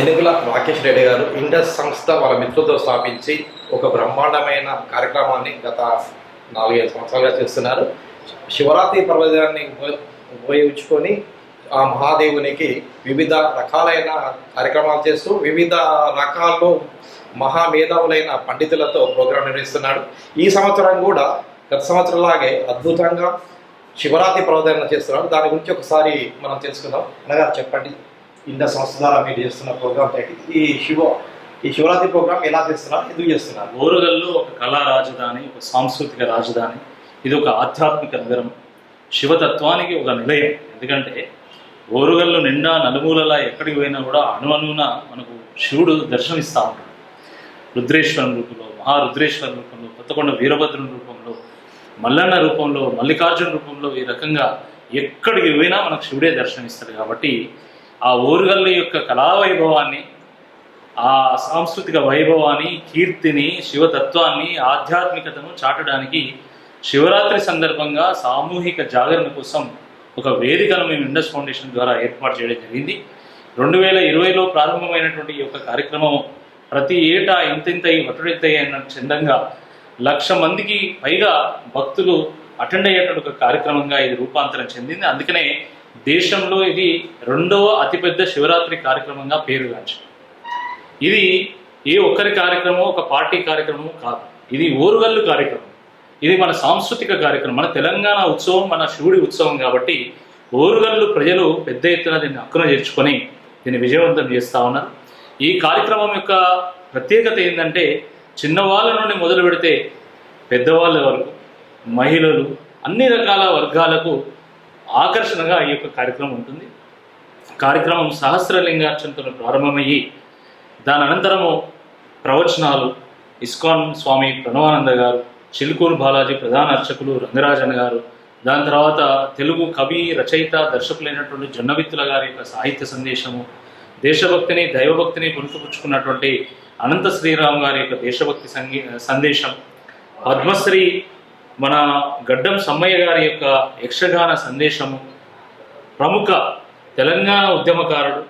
ఎనుగుల రాకేష్ రెడ్డి గారు ఇండస్ సంస్థ వాళ్ళ మిత్రులతో స్థాపించి ఒక బ్రహ్మాండమైన కార్యక్రమాన్ని గత నాలుగైదు సంవత్సరాలుగా చేస్తున్నారు. శివరాత్రి పర్వదినాన్ని ఉపయోగించుకొని ఆ మహాదేవునికి వివిధ రకాలైన కార్యక్రమాలు చేస్తూ వివిధ రకాల్లో మహామేధావులైన పండితులతో ప్రోగ్రాం నిర్వహిస్తున్నాడు. ఈ సంవత్సరం కూడా గత సంవత్సరంలాగే అద్భుతంగా శివరాత్రి ప్రవదన చేస్తున్నాడు. దాని గురించి ఒకసారి మనం తెలుసుకుందాం. అనగా చెప్పండి. ఇంత సంస్థ ద్వారా మీరు చేస్తున్న ప్రోగ్రామ్ ఈ శివ ఈ శివరాత్రి ప్రోగ్రామ్ ఎలా చేస్తున్నారు? ఎందుకు చేస్తున్నారు? ఓరుగల్లు ఒక కళా రాజధాని ఒక సాంస్కృతిక రాజధాని. ఇది ఒక ఆధ్యాత్మిక నగరం. శివతత్వానికి ఒక నిలయం. ఎందుకంటే ఓరుగల్లు నిండా నలుమూలలా ఎక్కడికి పోయినా కూడా అణువణువున మనకు శివుడు దర్శనమిస్తూ ఉంటాడు. రుద్రేశ్వరం రూపంలో మహారుద్రేశ్వరం రూపంలో కొత్తకొండ వీరభద్రుని రూపంలో మల్లన్న రూపంలో మల్లికార్జున రూపంలో ఈ రకంగా ఎక్కడికి పోయినా మనకు శివుడే దర్శనమిస్తాడు కాబట్టి ఆ ఊరుగల్లు యొక్క కళావైభవాన్ని ఆ సాంస్కృతిక వైభవాన్ని కీర్తిని శివతత్వాన్ని ఆధ్యాత్మికతను చాటడానికి శివరాత్రి సందర్భంగా సామూహిక జాగరణ కోసం ఒక వేదికను మేము ఇండస్ ఫౌండేషన్ ద్వారా ఏర్పాటు చేయడం జరిగింది. రెండు వేల ఇరవైలో ప్రారంభమైనటువంటి ఈ యొక్క కార్యక్రమం ప్రతి ఏటా ఇంతింతయి వటుడింతై అన్న చందంగా లక్ష మందికి పైగా భక్తులు అటెండ్ అయ్యేటువంటి ఒక కార్యక్రమంగా ఇది రూపాంతరం చెందింది. అందుకనే దేశంలో ఇది రెండవ అతిపెద్ద శివరాత్రి కార్యక్రమంగా పేరుగాంచింది ఇది ఏ ఒక్కరి కార్యక్రమం ఒక పార్టీ కార్యక్రమం కాదు. ఇది ఓరుగల్లు కార్యక్రమం. ఇది మన సాంస్కృతిక కార్యక్రమం. మన తెలంగాణ ఉత్సవం మన శివుడి ఉత్సవం కాబట్టి ఓరుగల్లు ప్రజలు పెద్ద ఎత్తున దీన్ని హక్కున చేర్చుకొని దీన్ని విజయవంతం చేస్తా ఉన్నారు. ఈ కార్యక్రమం యొక్క ప్రత్యేకత ఏంటంటే చిన్నవాళ్ళ నుండి మొదలు పెడితే పెద్దవాళ్ళ వరకు మహిళలు అన్ని రకాల వర్గాలకు ఆకర్షణగా ఈ యొక్క కార్యక్రమం ఉంటుంది. కార్యక్రమం సహస్రలింగార్చనతో ప్రారంభమయ్యి దాని అనంతరము ప్రవచనాలు ఇస్కాన్ స్వామి ప్రణవానంద గారు చిలుకూరు బాలాజీ ప్రధాన అర్చకులు రంగరాజన్ గారు దాని తర్వాత తెలుగు కవి రచయిత దర్శకులైనటువంటి జొన్నవిత్తుల గారి యొక్క సాహిత్య సందేశము దేశభక్తిని దైవభక్తిని పుణుకుపుచ్చుకున్నటువంటి అనంత శ్రీరామ్ గారి యొక్క దేశభక్తి సంగీ సందేశం పద్మశ్రీ మన గడ్డం సమ్మయ్య గారి యొక్క యక్షగాన సందేశము. ప్రముఖ తెలంగాణ ఉద్యమకారుడు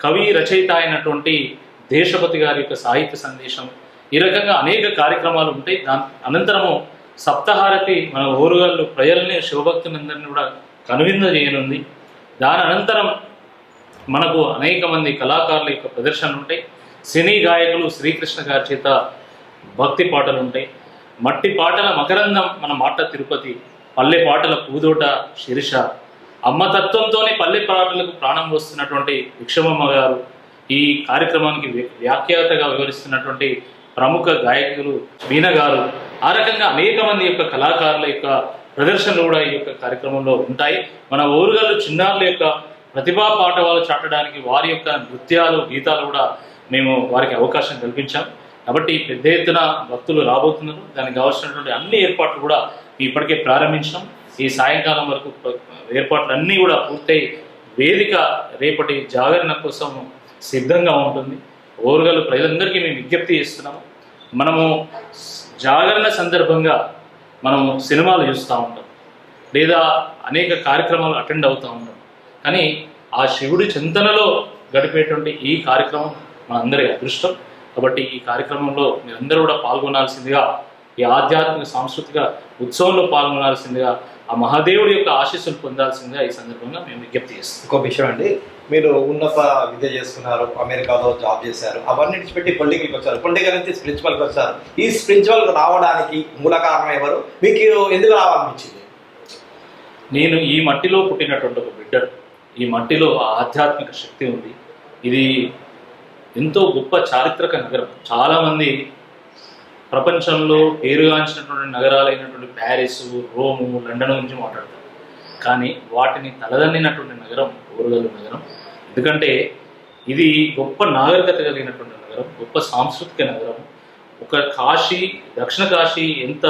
కవి రచయిత అయినటువంటి దేశపతి గారి యొక్క సాహిత్య సందేశం ఈ రకంగా అనేక కార్యక్రమాలు ఉంటాయి. దాని అనంతరము సప్తహారతి మన ఓరుగల్లు ప్రజల్ని శివభక్తులందరినీ కూడా కనువింద చేయనుంది. దాని అనంతరం మనకు అనేక మంది కళాకారుల యొక్క ప్రదర్శనలు ఉంటాయి. సినీ గాయకులు శ్రీకృష్ణ గారి చేత భక్తి పాటలు ఉంటాయి. మట్టి పాటల మకరందం మన మాట తిరుపతి పల్లె పాటల పూదోట శిరిష. అమ్మతత్వంతోనే పల్లె పాటలకు ప్రాణం పోస్తున్నటువంటి విక్షమమ్మ గారు ఈ కార్యక్రమానికి వ్యాఖ్యాతగా వివరిస్తున్నటువంటి ప్రముఖ గాయకులు వీణ గారు. ఆ రకంగా అనేక మంది యొక్క కళాకారుల యొక్క ప్రదర్శనలు కూడా ఈ యొక్క కార్యక్రమంలో ఉంటాయి. మన ఓరుగల్లు చిన్నారుల యొక్క ప్రతిభా పాఠవాలు చాటడానికి వారి యొక్క నృత్యాలు గీతాలు కూడా మేము వారికి అవకాశం కల్పించాం. కాబట్టి పెద్ద ఎత్తున భక్తులు రాబోతున్నారు. దానికి కావాల్సినటువంటి అన్ని ఏర్పాట్లు కూడా ఇప్పటికే ప్రారంభించాం. ఈ సాయంకాలం వరకు ఏర్పాట్లు అన్నీ కూడా పూర్తయి వేదిక రేపటి జాగరణ కోసం సిద్ధంగా ఉంటుంది. ఓరుగలు ప్రజలందరికీ మేము విజ్ఞప్తి చేస్తున్నాము. మనము జాగరణ సందర్భంగా మనము సినిమాలు చూస్తూ ఉంటాం. లేదా అనేక కార్యక్రమాలు అటెండ్ అవుతూ ఉంటాం. కానీ ఆ శివుడి చింతనలో గడిపేటువంటి ఈ కార్యక్రమం మనందరి అదృష్టం. కాబట్టి ఈ కార్యక్రమంలో మీరందరూ కూడా పాల్గొనాల్సిందిగా ఈ ఆధ్యాత్మిక సాంస్కృతిక ఉత్సవంలో పాల్గొనాల్సిందిగా ఆ మహాదేవుడి యొక్క ఆశీస్సులు పొందాల్సిందిగా ఈ సందర్భంగా మేము విజ్ఞప్తి చేస్తాం ఇంకో విషయం అండి మీరు ఉన్నత విద్య చేసుకున్నారు అమెరికాలో జాబ్ చేశారు అవన్నీ విడిచిపెట్టి పొలిటికల్కి వచ్చారు పొలిటికల్ నుంచి స్పిరిచువల్కి వచ్చారు. ఈ స్పిరిచువల్ రావడానికి మూల కారణం ఎవరు? మీకు ఎందుకు రావాలనిపించింది? నేను ఈ మట్టిలో పుట్టినటువంటి ఒక బిడ్డను ఈ మట్టిలో ఆధ్యాత్మిక శక్తి ఉంది. ఇది ఎంతో గొప్ప చారిత్రక నగరం. చాలామంది ప్రపంచంలో పేరుగాంచినటువంటి నగరాలైనటువంటి ప్యారిస్ రోము లండన్ గురించి మాట్లాడతారు. కానీ వాటిని తలదన్నినటువంటి నగరం ఓరుగల్లు నగరం. ఎందుకంటే ఇది గొప్ప నాగరికత కలిగినటువంటి నగరం గొప్ప సాంస్కృతిక నగరం. ఒక కాశీ దక్షిణ కాశీ ఎంత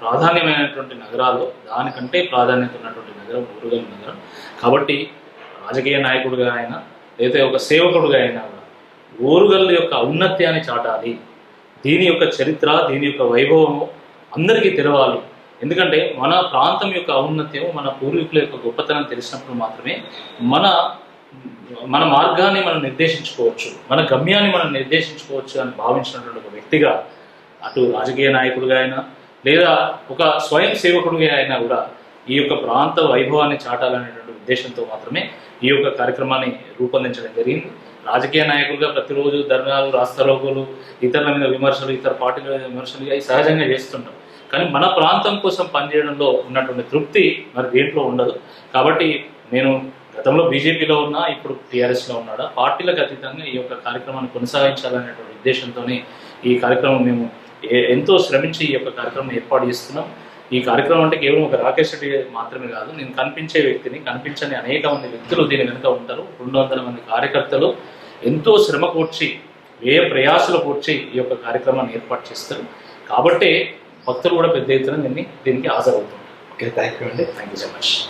ప్రాధాన్యమైనటువంటి నగరాలు దానికంటే ప్రాధాన్యత ఉన్నటువంటి నగరం ఓరుగల్లు నగరం. కాబట్టి రాజకీయ నాయకుడిగా అయినా లేదా ఒక సేవకుడిగా అయినా ఓరుగల్లు యొక్క ఔన్నత్యాన్ని చాటాలి. దీని యొక్క చరిత్ర దీని యొక్క వైభవము అందరికీ తెలవాలి. ఎందుకంటే మన ప్రాంతం యొక్క ఔన్నత్యం మన పూర్వీకుల యొక్క గొప్పతనం తెలిసినప్పుడు మాత్రమే మన మన మార్గాన్ని మనం నిర్దేశించుకోవచ్చు మన గమ్యాన్ని మనం నిర్దేశించుకోవచ్చు అని భావించినటువంటి ఒక వ్యక్తిగా అటు రాజకీయ నాయకుడిగా అయినా లేదా ఒక స్వయం సేవకుడిగా అయినా కూడా ఈ యొక్క ప్రాంత వైభవాన్ని చాటాలనేటువంటి ఉద్దేశంతో మాత్రమే ఈ యొక్క కార్యక్రమాన్ని రూపొందించడం జరిగింది. రాజకీయ నాయకులుగా ప్రతిరోజు ధర్నాలు రాస్తారోగులు ఇతరుల మీద విమర్శలు ఇతర పార్టీల మీద విమర్శలు అవి సహజంగా చేస్తుంటాం. కానీ మన ప్రాంతం కోసం పనిచేయడంలో ఉన్నటువంటి తృప్తి మరి దేంట్లో ఉండదు. కాబట్టి నేను గతంలో బీజేపీలో ఉన్నా ఇప్పుడు టీఆర్ఎస్లో ఉన్నాడా పార్టీలకు అతీతంగా ఈ యొక్క కార్యక్రమాన్ని కొనసాగించాలనేటువంటి ఉద్దేశంతోనే ఈ కార్యక్రమం మేము ఎంతో శ్రమించి ఈ యొక్క కార్యక్రమం ఏర్పాటు చేస్తున్నాం. ఈ కార్యక్రమం అంటే కేవలం ఒక రాకేష్ రెడ్డి మాత్రమే కాదు నేను కనిపించే వ్యక్తిని కనిపించని అనేక మంది వ్యక్తులు దీని వెనుక ఉంటారు. రెండు వందల మంది కార్యకర్తలు ఎంతో శ్రమ కూర్చి వ్యయ ప్రయాసలు కూర్చి ఈ యొక్క కార్యక్రమాన్ని ఏర్పాటు చేస్తారు. కాబట్టి భక్తులు కూడా పెద్ద ఎత్తున దీన్ని దీనికి హాజరవుతుంటారు. ఓకే థ్యాంక్ యూ అండి. Thank you so much